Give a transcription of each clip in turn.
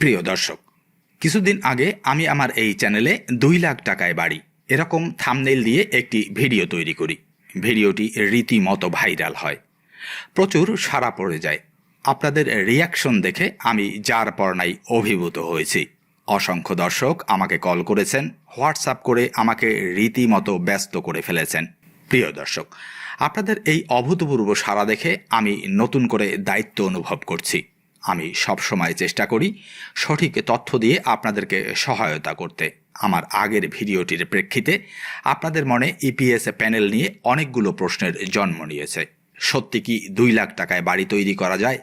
প্রিয় দর্শক, কিছুদিন আগে আমি আমার এই চ্যানেলে দুই লাখ টাকায় বাড়ি, এরকম থামনেল দিয়ে একটি ভিডিও তৈরি করি। ভিডিওটি রীতিমতো ভাইরাল হয়। প্রচুর সাড়া পড়ে যায়। আপনাদের রিয়াকশন দেখে আমি যার পরনাই অভিভূত হয়েছি। অসংখ্য দর্শক আমাকে কল করেছেন হোয়াটসঅ্যাপ করে আমাকে রীতিমতো ব্যস্ত করে ফেলেছেন। প্রিয় দর্শক, আপনাদের এই অভূতপূর্ব সাড়া দেখে আমি নতুন করে দায়িত্ব অনুভব করছি। আমি সবসময় চেষ্টা করি সঠিক তথ্য দিয়ে আপনাদেরকে সহায়তা করতে। আমার আগের ভিডিওটির প্রেক্ষিতে আপনাদের মনে ইপিএস প্যানেল নিয়ে অনেকগুলো প্রশ্নের জন্ম নিয়েছে। সত্যি কি দুই লাখ টাকায় বাড়ি তৈরি করা যায়?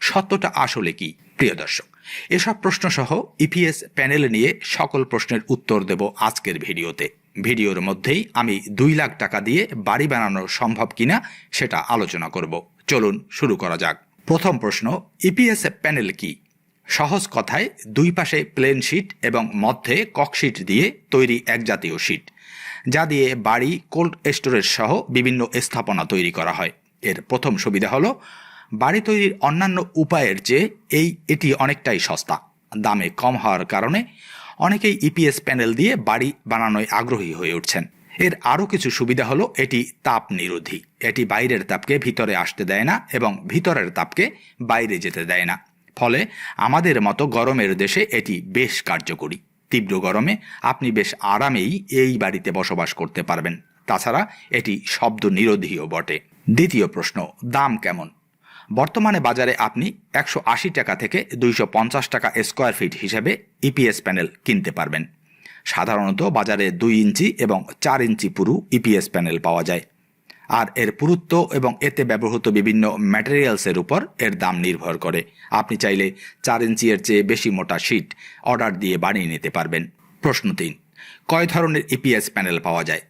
সত্যটা আসলে কি? প্রিয় দর্শক, এসব প্রশ্নসহ ইপিএস প্যানেল নিয়ে সকল প্রশ্নের উত্তর দেব আজকের ভিডিওতে। ভিডিওর মধ্যেই আমি দুই লাখ টাকা দিয়ে বাড়ি বানানো সম্ভব কিনা সেটা আলোচনা করব। চলুন শুরু করা যাক। প্রথম প্রশ্ন ইপিএস প্যানেল কি? সহজ কথায় দুই পাশে প্লেন শিট এবং মধ্যে ককশিট দিয়ে তৈরি এক জাতীয় শিট যা দিয়ে বাড়ি কোল্ড স্টোরেজ সহ বিভিন্ন স্থাপনা তৈরি করা হয়। এর প্রথম সুবিধা হলো, বাড়ি তৈরির অন্যান্য উপায়ের চেয়ে এই, এটি অনেকটাই সস্তা। দামে কম হওয়ার কারণে অনেকেই ইপিএস প্যানেল দিয়ে বাড়ি বানানোয় আগ্রহী হয়ে উঠছেন। এর আরও কিছু সুবিধা হলো, এটি তাপ নিরোধী। এটি বাইরের তাপকে ভিতরে আসতে দেয় না এবং ভিতরের তাপকে বাইরে যেতে দেয় না। ফলে আমাদের মতো গরমের দেশে এটি বেশ কার্যকরী। তীব্র গরমে আপনি বেশ আরামেই এই বাড়িতে বসবাস করতে পারবেন। তাছাড়া এটি শব্দ নিরোধীও বটে। দ্বিতীয় প্রশ্ন, দাম কেমন? বর্তমানে বাজারে আপনি একশো আশি টাকা থেকে দুইশো পঞ্চাশ টাকা স্কোয়ার ফিট হিসেবে ইপিএস প্যানেল কিনতে পারবেন। সাধারণত বাজারে দুই ইঞ্চি এবং চার ইঞ্চি পুরু ইপিএস প্যানেল পাওয়া যায়। আর এর পুরুত্ব এবং এতে ব্যবহৃত বিভিন্ন ম্যাটেরিয়ালসের উপর এর দাম নির্ভর করে। আপনি চাইলে চার ইঞ্চি এর চেয়ে বেশি মোটা শিট অর্ডার দিয়ে বানিয়ে নিতে পারবেন। প্রশ্ন তিন, কয় ধরনের ইপিএস প্যানেল পাওয়া যায়?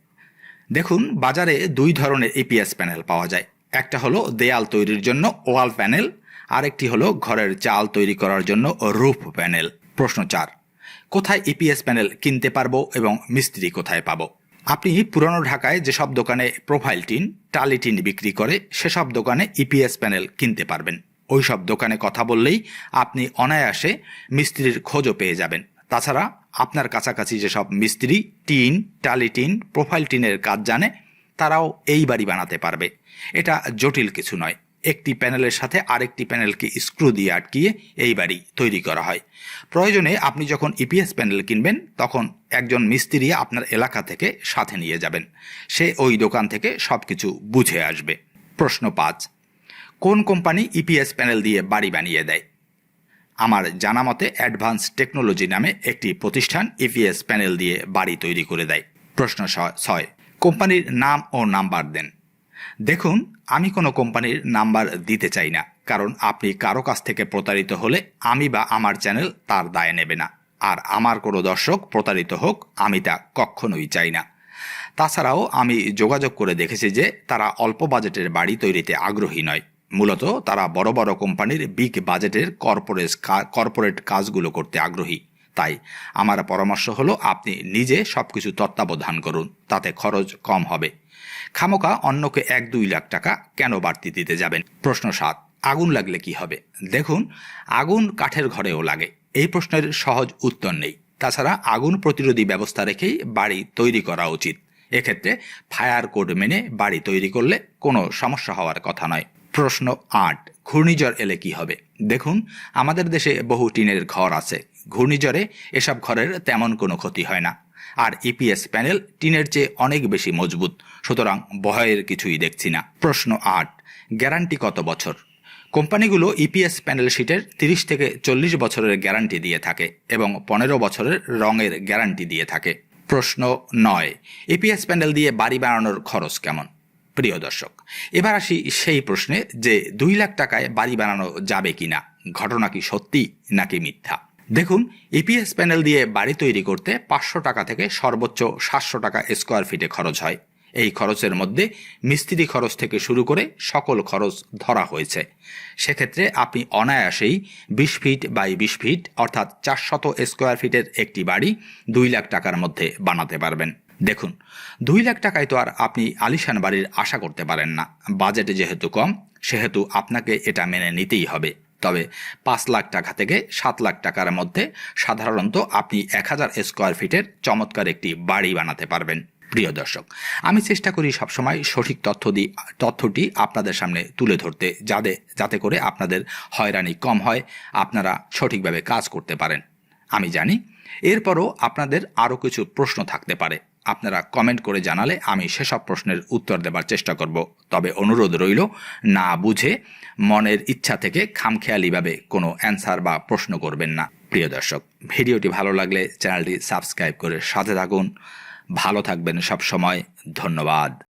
দেখুন, বাজারে দুই ধরনের ইপিএস প্যানেল পাওয়া যায়। একটা হলো দেয়াল তৈরির জন্য ওয়াল প্যানেল আরেকটি হলো ঘরের চাল তৈরি করার জন্য রুফ প্যানেল প্রশ্ন চার কোথায় ইপিএস প্যানেল কিনতে পারব এবং মিস্ত্রি কোথায় পাবো? আপনি পুরনো ঢাকায় যেসব দোকানে প্রোফাইল টিন, টালি টিন বিক্রি করে সেসব দোকানে ইপিএস প্যানেল কিনতে পারবেন। ওই সব দোকানে কথা বললেই আপনি অনায়াসে মিস্ত্রির খোঁজও পেয়ে যাবেন। তাছাড়া আপনার কাছাকাছি যেসব মিস্ত্রি, টিন, টালি টিন প্রোফাইল টিনের কাজ জানে, তারাও এই বাড়ি বানাতে পারবে। এটা জটিল কিছু নয়। একটি প্যানেলের সাথে আরেকটি প্যানেলকে স্ক্রু দিয়ে আটকিয়ে এই বাড়ি তৈরি করা হয়। প্রয়োজনে আপনি যখন ইপিএস প্যানেল কিনবেন, তখন একজন মিস্ত্রি আপনার এলাকা থেকে সাথে নিয়ে যাবেন। সে ওই দোকান থেকে সব কিছু বুঝে আসবে। প্রশ্ন পাঁচ, কোন কোম্পানি ইপিএস প্যানেল দিয়ে বাড়ি বানিয়ে দেয়? আমার জানা মতে অ্যাডভান্স টেকনোলজি নামে একটি প্রতিষ্ঠান ইপিএস প্যানেল দিয়ে বাড়ি তৈরি করে দেয়। প্রশ্ন ছয়, কোম্পানির নাম ও নাম্বার দেন। দেখুন, আমি কোনো কোম্পানির নাম্বার দিতে চাই না, কারণ আপনি কারও কাছ থেকে প্রতারিত হলে আমি বা আমার চ্যানেল তার দায় নেবে না। আর আমার কোনো দর্শক প্রতারিত হোক, আমি তা কখনোই চাই না। তাছাড়াও আমি যোগাযোগ করে দেখেছি যে তারা অল্প বাজেটের বাড়ি তৈরিতে আগ্রহী নয়। মূলত তারা বড় বড় কোম্পানির বিগ বাজেটের কর্পোরেট কর্পোরেট কাজগুলো করতে আগ্রহী। তাই আমার পরামর্শ হলো, আপনি নিজে সবকিছু তত্ত্বাবধান করুন, তাতে খরচ কম হবে। খামোকা অন্যকে এক দুই লাখ টাকা কেন বাড়তি দিতে যাবেন? প্রশ্ন সাত, আগুন লাগলে কি হবে? দেখুন, আগুন কাঠের ঘরেও লাগে। এই প্রশ্নের সহজ উত্তর নেই। তাছাড়া আগুন প্রতিরোধী ব্যবস্থা রেখেই বাড়ি তৈরি করা উচিত। এক্ষেত্রে ফায়ার কোড মেনে বাড়ি তৈরি করলে কোনো সমস্যা হওয়ার কথা নয়। প্রশ্ন আট, ঘূর্ণিঝড় এলে কি হবে? দেখুন, আমাদের দেশে বহু টিনের ঘর আছে। ঘূর্ণিঝড়ে এসব ঘরের তেমন কোনো ক্ষতি হয় না। আর ইপিএস প্যানেল টিনের চেয়ে অনেক বেশি মজবুত। সুতরাং ভয়ের কিছুই দেখছি না। প্রশ্ন আট গ্যারান্টি কত বছর? কোম্পানিগুলো ইপিএস প্যানেল শিটের তিরিশ থেকে চল্লিশ বছরের গ্যারান্টি দিয়ে থাকে এবং পনেরো বছরের রঙের গ্যারান্টি দিয়ে থাকে। প্রশ্ন নয় ইপিএস প্যানেল দিয়ে বাড়ি বানানোর খরচ কেমন? প্রিয় দর্শক, এবার আসি সেই প্রশ্নে যে দুই লাখ টাকায় বাড়ি বানানো যাবে কিনা। ঘটনা কি সত্যি নাকি মিথ্যা? দেখুন ইপিএস প্যানেল দিয়ে বাড়ি তৈরি করতে পাঁচশো টাকা থেকে সর্বোচ্চ সাতশো টাকা স্কোয়ার ফিটে খরচ হয়। এই খরচের মধ্যে মিস্ত্রি খরচ থেকে শুরু করে সকল খরচ ধরা হয়েছে। সেক্ষেত্রে আপনি অনায়াসেই বিশ ফিট বাই বিশ ফিট অর্থাৎ চারশত স্কোয়ার ফিটের একটি বাড়ি দুই লাখ টাকার মধ্যে বানাতে পারবেন। দেখুন, দুই লাখ টাকায় তো আর আপনি আলিশান বাড়ির আশা করতে পারেন না। বাজেট যেহেতু কম, সেহেতু আপনাকে এটা মেনে নিতেই হবে। তবে পাঁচ লাখ টাকা থেকে সাত লাখ টাকার মধ্যে সাধারণত আপনি এক হাজার স্কোয়ার ফিটের চমৎকার একটি বাড়ি বানাতে পারবেন। প্রিয় দর্শক, আমি চেষ্টা করি সবসময় সঠিক তথ্য দিই তথ্যটি আপনাদের সামনে তুলে ধরতে যাতে যাতে করে আপনাদের হয়রানি কম হয়, আপনারা সঠিকভাবে কাজ করতে পারেন। আমি জানি, এরপরও আপনাদের আরও কিছু প্রশ্ন থাকতে পারে। আপনারা কমেন্ট করে জানালে আমি সেসব প্রশ্নের উত্তর দেবার চেষ্টা করব। তবে অনুরোধ রইল, না বুঝে মনের ইচ্ছা থেকে খামখেয়ালিভাবে কোনো অ্যান্সার বা প্রশ্ন করবেন না। প্রিয় দর্শক, ভিডিওটি ভালো লাগলে চ্যানেলটি সাবস্ক্রাইব করে সাথে থাকুন। ভালো থাকবেন সব সময় ধন্যবাদ।